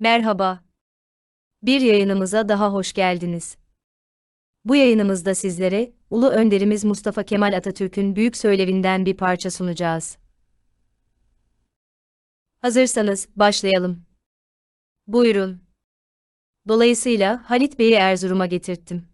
Merhaba. Bir yayınımıza daha hoş geldiniz. Bu yayınımızda sizlere Ulu Önderimiz Mustafa Kemal Atatürk'ün büyük söylevinden bir parça sunacağız. Hazırsanız başlayalım. Buyurun. Dolayısıyla Halit Bey'i Erzurum'a getirttim.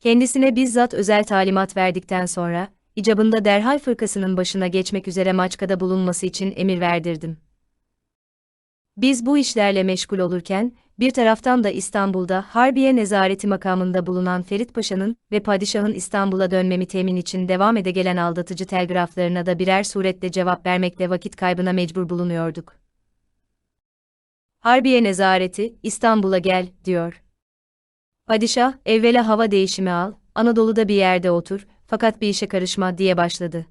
Kendisine bizzat özel talimat verdikten sonra, icabında derhal fırkasının başına geçmek üzere Maçka'da bulunması için emir verdirdim. Biz bu işlerle meşgul olurken, bir taraftan da İstanbul'da Harbiye Nezareti makamında bulunan Ferit Paşa'nın ve Padişah'ın İstanbul'a dönmemi temin için devam ede gelen aldatıcı telgraflarına da birer surette cevap vermekle vakit kaybına mecbur bulunuyorduk. Harbiye Nezareti, İstanbul'a gel, diyor. Padişah, evvela hava değişimi al, Anadolu'da bir yerde otur, fakat bir işe karışma diye başladı.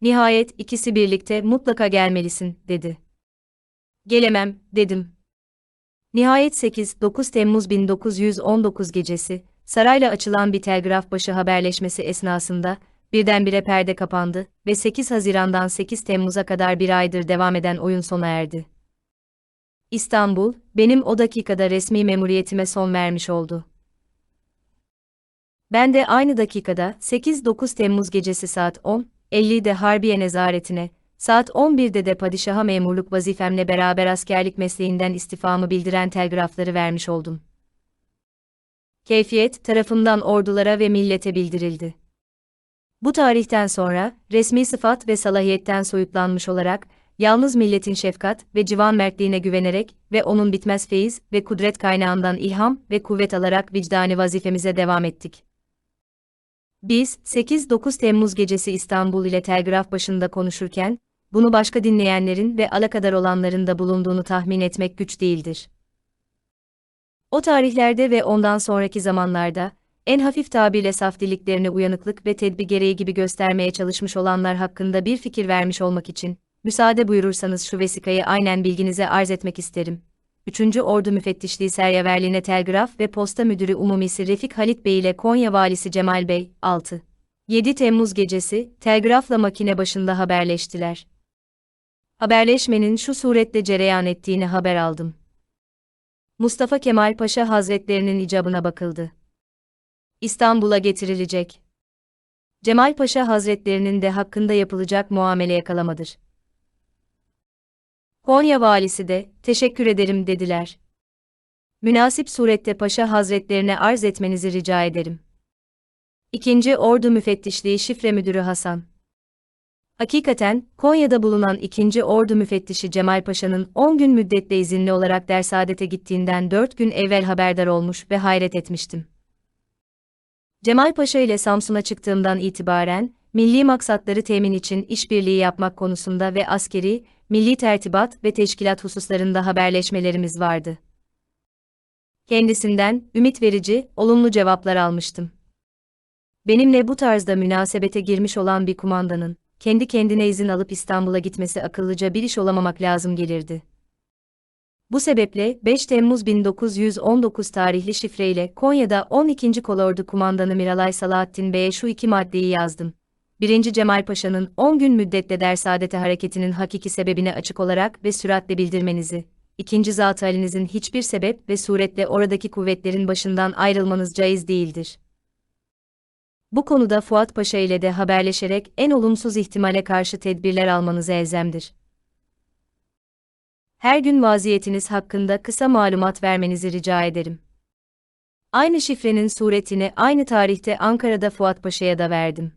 Nihayet ikisi birlikte mutlaka gelmelisin, dedi. Gelemem, dedim. Nihayet 8-9 Temmuz 1919 gecesi, sarayla açılan bir telgraf başı haberleşmesi esnasında, birdenbire perde kapandı ve 8 Haziran'dan 8 Temmuz'a kadar bir aydır devam eden oyun sona erdi. İstanbul, benim o dakikada resmi memuriyetime son vermiş oldu. Ben de aynı dakikada 8-9 Temmuz gecesi saat 10.50'de Harbiye Nezaretine, saat 11'de de padişaha memurluk vazifemle beraber askerlik mesleğinden istifamı bildiren telgrafları vermiş oldum. Keyfiyet tarafından ordulara ve millete bildirildi. Bu tarihten sonra, resmi sıfat ve salahiyetten soyutlanmış olarak, yalnız milletin şefkat ve civan mertliğine güvenerek ve onun bitmez feyiz ve kudret kaynağından ilham ve kuvvet alarak vicdani vazifemize devam ettik. Biz, 8-9 Temmuz gecesi İstanbul ile telgraf başında konuşurken, bunu başka dinleyenlerin ve alakadar olanların da bulunduğunu tahmin etmek güç değildir. O tarihlerde ve ondan sonraki zamanlarda, en hafif tabirle saftiliklerine uyanıklık ve tedbir gereği gibi göstermeye çalışmış olanlar hakkında bir fikir vermiş olmak için, müsaade buyurursanız şu vesikayı aynen bilginize arz etmek isterim. 3. Ordu Müfettişliği Seryaverliğine Telgraf ve Posta Müdürü Umumisi Refik Halit Bey ile Konya Valisi Cemal Bey, 6. 7 Temmuz gecesi, telgrafla makine başında haberleştiler. Haberleşmenin şu suretle cereyan ettiğini haber aldım. Mustafa Kemal Paşa Hazretlerinin icabına bakıldı. İstanbul'a getirilecek. Cemal Paşa Hazretlerinin de hakkında yapılacak muamele yakalamadır. Konya valisi de, teşekkür ederim dediler. Münasip surette Paşa Hazretlerine arz etmenizi rica ederim. İkinci Ordu Müfettişliği Şifre Müdürü Hasan. Hakikaten, Konya'da bulunan 2. Ordu Müfettişi Cemal Paşa'nın 10 gün müddetle izinli olarak Dersaadet'e gittiğinden 4 gün evvel haberdar olmuş ve hayret etmiştim. Cemal Paşa ile Samsun'a çıktığımdan itibaren, milli maksatları temin için işbirliği yapmak konusunda ve askeri, milli tertibat ve teşkilat hususlarında haberleşmelerimiz vardı. Kendisinden, ümit verici, olumlu cevaplar almıştım. Benimle bu tarzda münasebete girmiş olan bir kumandanın, kendi kendine izin alıp İstanbul'a gitmesi akıllıca bir iş olamamak lazım gelirdi. Bu sebeple 5 Temmuz 1919 tarihli şifreyle Konya'da 12. Kolordu Kumandanı Miralay Salahattin Bey'e şu iki maddeyi yazdım. 1. Cemal Paşa'nın 10 gün müddetle Dersaadet'e hareketinin hakiki sebebini açık olarak ve süratle bildirmenizi, ikinci zat halinizin hiçbir sebep ve suretle oradaki kuvvetlerin başından ayrılmanız caiz değildir. Bu konuda Fuat Paşa ile de haberleşerek en olumsuz ihtimale karşı tedbirler almanız elzemdir. Her gün vaziyetiniz hakkında kısa malumat vermenizi rica ederim. Aynı şifrenin suretini aynı tarihte Ankara'da Fuat Paşa'ya da verdim.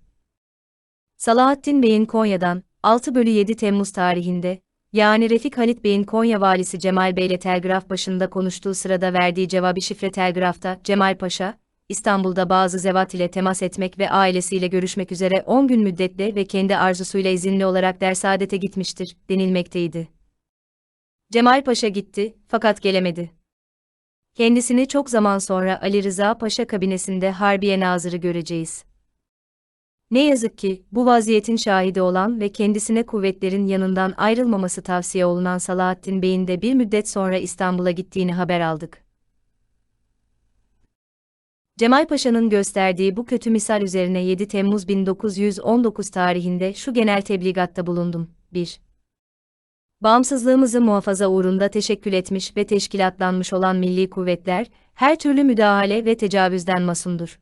Salahattin Bey'in Konya'dan 6 bölü 7 Temmuz tarihinde, yani Refik Halit Bey'in Konya valisi Cemal Bey ile telgraf başında konuştuğu sırada verdiği cevabı şifre telgrafta Cemal Paşa, İstanbul'da bazı zevat ile temas etmek ve ailesiyle görüşmek üzere 10 gün müddetle ve kendi arzusuyla izinli olarak Dersaadet'e gitmiştir, denilmekteydi. Cemal Paşa gitti, fakat gelemedi. Kendisini çok zaman sonra Ali Rıza Paşa kabinesinde Harbiye Nazırı göreceğiz. Ne yazık ki, bu vaziyetin şahidi olan ve kendisine kuvvetlerin yanından ayrılmaması tavsiye olunan Salahattin Bey'in de bir müddet sonra İstanbul'a gittiğini haber aldık. Cemal Paşa'nın gösterdiği bu kötü misal üzerine 7 Temmuz 1919 tarihinde şu genel tebligatta bulundum. 1. Bağımsızlığımızı muhafaza uğrunda teşekkül etmiş ve teşkilatlanmış olan milli kuvvetler, her türlü müdahale ve tecavüzden masundur.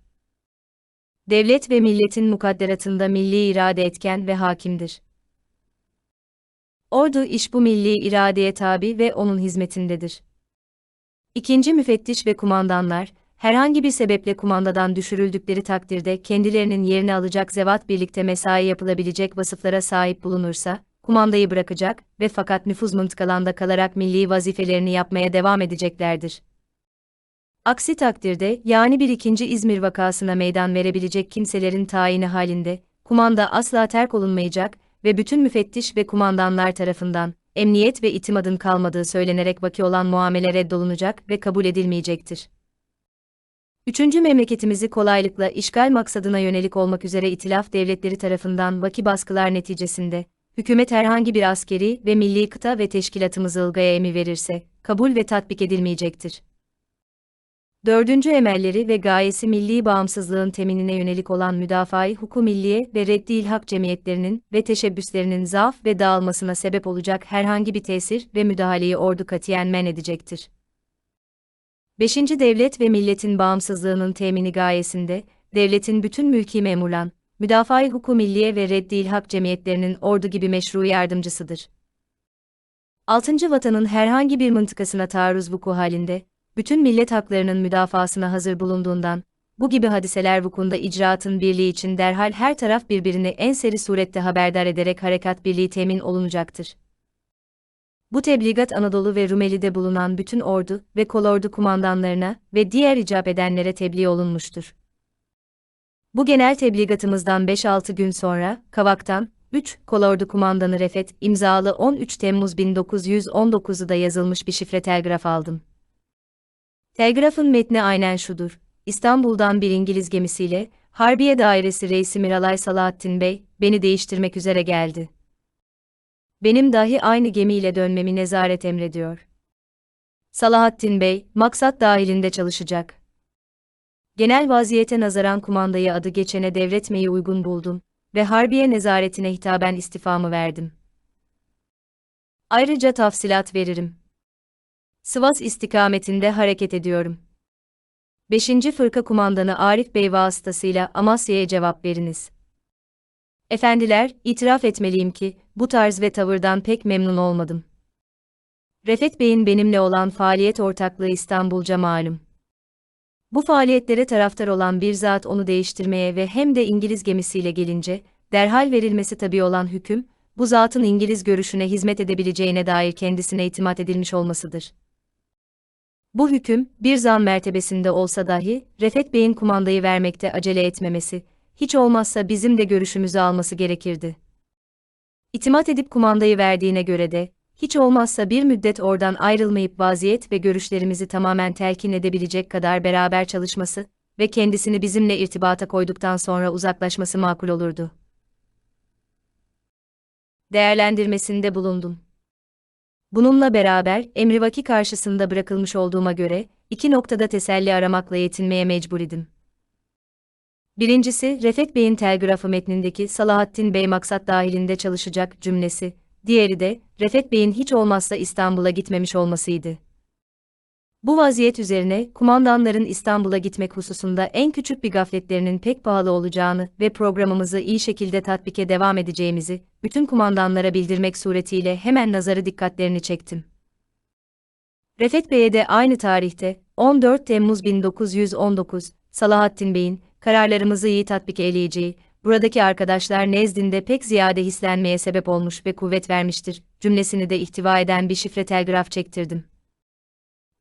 Devlet ve milletin mukadderatında milli irade etken ve hakimdir. Ordu iş bu milli iradeye tabi ve onun hizmetindedir. İkinci müfettiş ve kumandanlar, herhangi bir sebeple kumandadan düşürüldükleri takdirde kendilerinin yerini alacak zevat birlikte mesai yapılabilecek vasıflara sahip bulunursa, kumandayı bırakacak ve fakat nüfuz mıntıkalarında kalarak milli vazifelerini yapmaya devam edeceklerdir. Aksi takdirde, yani bir ikinci İzmir vakasına meydan verebilecek kimselerin tayini halinde, kumanda asla terk olunmayacak ve bütün müfettiş ve kumandanlar tarafından, emniyet ve itimadın kalmadığı söylenerek vaki olan muamele reddolunacak ve kabul edilmeyecektir. Üçüncü memleketimizi kolaylıkla işgal maksadına yönelik olmak üzere itilaf devletleri tarafından vaki baskılar neticesinde, hükümet herhangi bir askeri ve milli kıta ve teşkilatımızı ılgaya emi verirse, kabul ve tatbik edilmeyecektir. Dördüncü emelleri ve gayesi milli bağımsızlığın teminine yönelik olan müdafaa-i huku milliye ve reddi ilhak cemiyetlerinin ve teşebbüslerinin zaaf ve dağılmasına sebep olacak herhangi bir tesir ve müdahaleyi ordu katiyen men edecektir. Beşinci devlet ve milletin bağımsızlığının temini gayesinde, devletin bütün mülki memurlan, müdafaa-i huku milliye ve reddi ilhak cemiyetlerinin ordu gibi meşru yardımcısıdır. Altıncı vatanın herhangi bir mıntıkasına taarruz vuku halinde, bütün millet haklarının müdafasına hazır bulunduğundan, bu gibi hadiseler vukunda icraatın birliği için derhal her taraf birbirini en seri surette haberdar ederek harekat birliği temin olunacaktır. Bu tebligat Anadolu ve Rumeli'de bulunan bütün ordu ve kolordu kumandanlarına ve diğer icap edenlere tebliğ olunmuştur. Bu genel tebligatımızdan 5-6 gün sonra, Kavak'tan, 3, Kolordu Kumandanı Refet, imzalı 13 Temmuz 1919'da yazılmış bir şifre telgraf aldım. Telgrafın metni aynen şudur. İstanbul'dan bir İngiliz gemisiyle, Harbiye Dairesi Reisi Miralay Salahattin Bey, beni değiştirmek üzere geldi. Benim dahi aynı gemiyle dönmemi nezaret emrediyor. Salahattin Bey, maksat dahilinde çalışacak. Genel vaziyete nazaran kumandayı adı geçene devretmeyi uygun buldum ve Harbiye nezaretine hitaben istifamı verdim. Ayrıca tafsilat veririm. Sivas istikametinde hareket ediyorum. 5. Fırka Kumandanı Arif Bey vasıtasıyla Amasya'ya cevap veriniz. Efendiler, itiraf etmeliyim ki, bu tarz ve tavırdan pek memnun olmadım. Refet Bey'in benimle olan faaliyet ortaklığı İstanbulca malum. Bu faaliyetlere taraftar olan bir zat onu değiştirmeye ve hem de İngiliz gemisiyle gelince, derhal verilmesi tabi olan hüküm, bu zatın İngiliz görüşüne hizmet edebileceğine dair kendisine itimat edilmiş olmasıdır. Bu hüküm, bir zam mertebesinde olsa dahi, Refet Bey'in kumandayı vermekte acele etmemesi, hiç olmazsa bizim de görüşümüzü alması gerekirdi. İtimat edip kumandayı verdiğine göre de, hiç olmazsa bir müddet oradan ayrılmayıp vaziyet ve görüşlerimizi tamamen telkin edebilecek kadar beraber çalışması ve kendisini bizimle irtibata koyduktan sonra uzaklaşması makul olurdu. Değerlendirmesinde bulundum. Bununla beraber emrivaki karşısında bırakılmış olduğuma göre iki noktada teselli aramakla yetinmeye mecbur idim. Birincisi, Refet Bey'in telgrafı metnindeki Salahattin Bey maksat dahilinde çalışacak cümlesi, diğeri de, Refet Bey'in hiç olmazsa İstanbul'a gitmemiş olmasıydı. Bu vaziyet üzerine, kumandanların İstanbul'a gitmek hususunda en küçük bir gafletlerinin pek pahalı olacağını ve programımızı iyi şekilde tatbike devam edeceğimizi, bütün kumandanlara bildirmek suretiyle hemen nazarı dikkatlerini çektim. Refet Bey'e de aynı tarihte, 14 Temmuz 1919, Salahattin Bey'in, kararlarımızı iyi tatbik eleyeceği, buradaki arkadaşlar nezdinde pek ziyade hislenmeye sebep olmuş ve kuvvet vermiştir, cümlesini de ihtiva eden bir şifre telgraf çektirdim.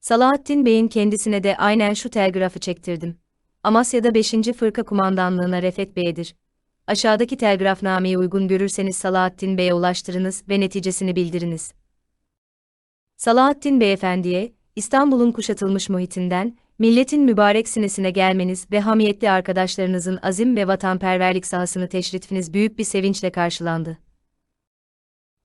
Salahattin Bey'in kendisine de aynen şu telgrafı çektirdim. Amasya'da 5. Fırka Kumandanlığına Refet Bey'dir. Aşağıdaki telgrafnameyi uygun görürseniz Salahattin Bey'e ulaştırınız ve neticesini bildiriniz. Salahattin Beyefendiye, İstanbul'un kuşatılmış muhitinden, milletin mübarek sinesine gelmeniz ve hamiyetli arkadaşlarınızın azim ve vatanperverlik sahasını teşrifiniz büyük bir sevinçle karşılandı.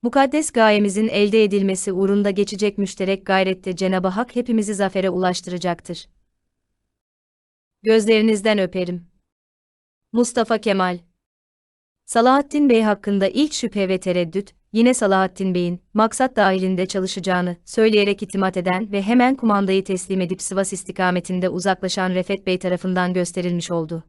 Mukaddes gayemizin elde edilmesi uğrunda geçecek müşterek gayrette Cenab-ı Hak hepimizi zafere ulaştıracaktır. Gözlerinizden öperim. Mustafa Kemal Salahattin Bey hakkında ilk şüphe ve tereddüt, yine Salahattin Bey'in, maksat dahilinde çalışacağını söyleyerek itimat eden ve hemen kumandayı teslim edip Sivas istikametinde uzaklaşan Refet Bey tarafından gösterilmiş oldu.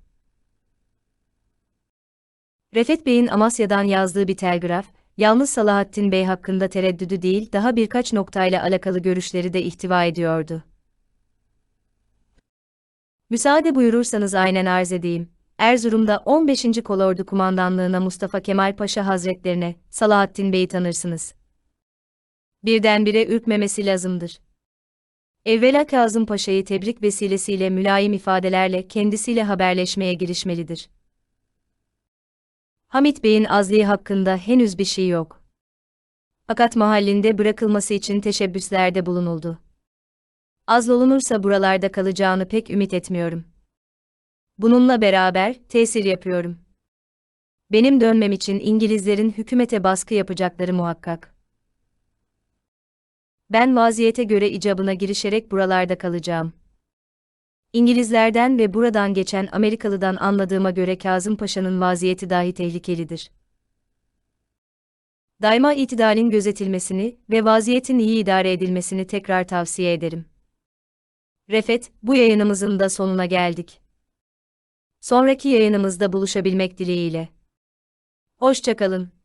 Refet Bey'in Amasya'dan yazdığı bir telgraf, yalnız Salahattin Bey hakkında tereddüdü değil daha birkaç noktayla alakalı görüşleri de ihtiva ediyordu. Müsaade buyurursanız aynen arz edeyim. Erzurum'da 15. Kolordu Kumandanlığına Mustafa Kemal Paşa Hazretlerine, Salahattin Bey'i tanırsınız. Birdenbire ürkmemesi lazımdır. Evvela Kazım Paşa'yı tebrik vesilesiyle mülayim ifadelerle kendisiyle haberleşmeye girişmelidir. Hamit Bey'in azliği hakkında henüz bir şey yok. Fakat mahallinde bırakılması için teşebbüslerde bulunuldu. Azlolunursa buralarda kalacağını pek ümit etmiyorum. Bununla beraber tesir yapıyorum. Benim dönmem için İngilizlerin hükümete baskı yapacakları muhakkak. Ben vaziyete göre icabına girişerek buralarda kalacağım. İngilizlerden ve buradan geçen Amerikalı'dan anladığıma göre Kazım Paşa'nın vaziyeti dahi tehlikelidir. Daima itidalin gözetilmesini ve vaziyetin iyi idare edilmesini tekrar tavsiye ederim. Refet, bu yayınımızın da sonuna geldik. Sonraki yayınımızda buluşabilmek dileğiyle. Hoşçakalın.